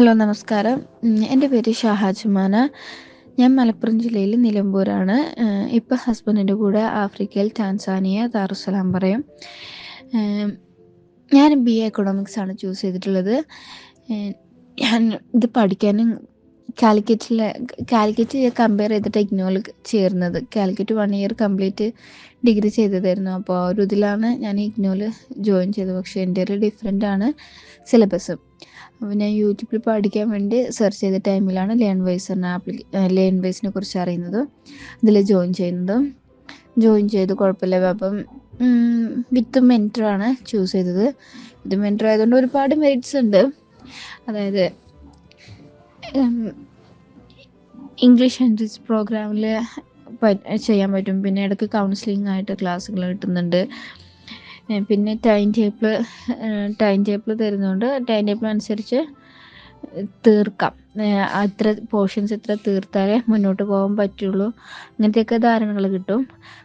Hello നമസ്കാരം. എന്റെ പേര് ഷാഹാജുമാന. ഞാൻ മലപ്പുറം ജില്ലയിൽ നിലമ്പൂരാണ്. ഇപ്പം ഹസ്ബൻഡിന്റെ കൂടെ ആഫ്രിക്കയിൽ ടാൻസാനിയ ദാറുസലാം പറയും. ഞാൻ ബി എ എക്കണോമിക്സ് ആണ് ചൂസ് ചെയ്തിട്ടുള്ളത്. ഞാൻ ഇത് പഠിക്കാനും കാലിക്കറ്റിലെ കാലിക്കറ്റ് കമ്പയർ ചെയ്തിട്ട് ഇഗ്നോയിൽ ചേർന്നത്. Calicut one year complete degree ചെയ്തതായിരുന്നു. അപ്പോൾ ഒരു ഇതിലാണ് ഞാൻ ഇഗ്നോയിൽ ജോയിൻ ചെയ്തത്. പക്ഷേ എന്റെ ഒരു ഡിഫറെന്റ് ആണ് സിലബസ് അപ്പോൾ ഞാൻ യൂട്യൂബിൽ പഠിക്കാൻ വേണ്ടി സെർച്ച് ചെയ്ത ടൈമിലാണ് ലേൺ വൈസ് എന്ന ആപ്ലിക്ക ലേൺ വൈസിനെ കുറിച്ച് അറിയുന്നത് അതിൽ ജോയിൻ ചെയ്യുന്നത്. ജോയിൻ ചെയ്ത് കുഴപ്പമില്ല. അപ്പം വിത്ത് മെന്ററാണ് ചൂസ് ചെയ്തത്. വിത്ത് മെന്റർ ആയതുകൊണ്ട് ഒരുപാട് മെറിറ്റ്സ് ഉണ്ട്. അതായത് ഇംഗ്ലീഷ് എൻട്രീസ് പ്രോഗ്രാമിൽ ചെയ്യാൻ പറ്റും. പിന്നെ ഇടയ്ക്ക് കൗൺസിലിംഗ് ആയിട്ട് ക്ലാസ്സുകൾ കിട്ടുന്നുണ്ട്. പിന്നെ ടൈം ടേബിൾ ടൈം ടേബിൾ തരുന്നുണ്ട് ടൈം ടേബിൾ അനുസരിച്ച് തീർക്കാം. അത്ര പോർഷൻസ് ഇത്ര തീർത്താലേ മുന്നോട്ട് പോകാൻ പറ്റുള്ളൂ. അങ്ങനത്തെയൊക്കെ ധാരണകൾ കിട്ടും.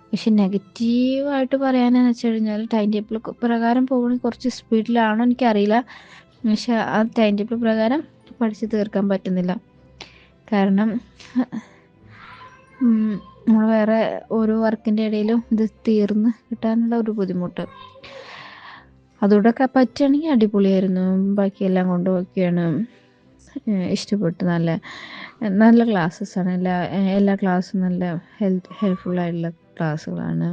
പക്ഷെ നെഗറ്റീവായിട്ട് പറയാനെന്ന് വെച്ച് കഴിഞ്ഞാൽ ടൈം ടേബിൾ പ്രകാരം പോകണമെങ്കിൽ കുറച്ച് സ്പീഡിലാണോ എനിക്കറിയില്ല. പക്ഷെ ആ ടൈം ടേബിൾ പ്രകാരം പഠിച്ച് തീർക്കാൻ പറ്റുന്നില്ല. കാരണം നമ്മൾ വേറെ ഓരോ വർക്കിന്റെ ഇടയിലും ഇത് തീർന്ന് കിട്ടാനുള്ള ഒരു ബുദ്ധിമുട്ട്. അതുകൂടെയൊക്കെ പറ്റുകയാണെങ്കിൽ അടിപൊളിയായിരുന്നു. ബാക്കിയെല്ലാം കൊണ്ട് ഓക്കെയാണ് ഇഷ്ടപ്പെട്ടു നല്ല നല്ല ക്ലാസ്സസ് ആണ്. എല്ലാ എല്ലാ ക്ലാസ്സും നല്ല ഹെൽത്ത് ഹെൽപ്ഫുൾ ആയിട്ടുള്ള ക്ലാസ്സുകളാണ്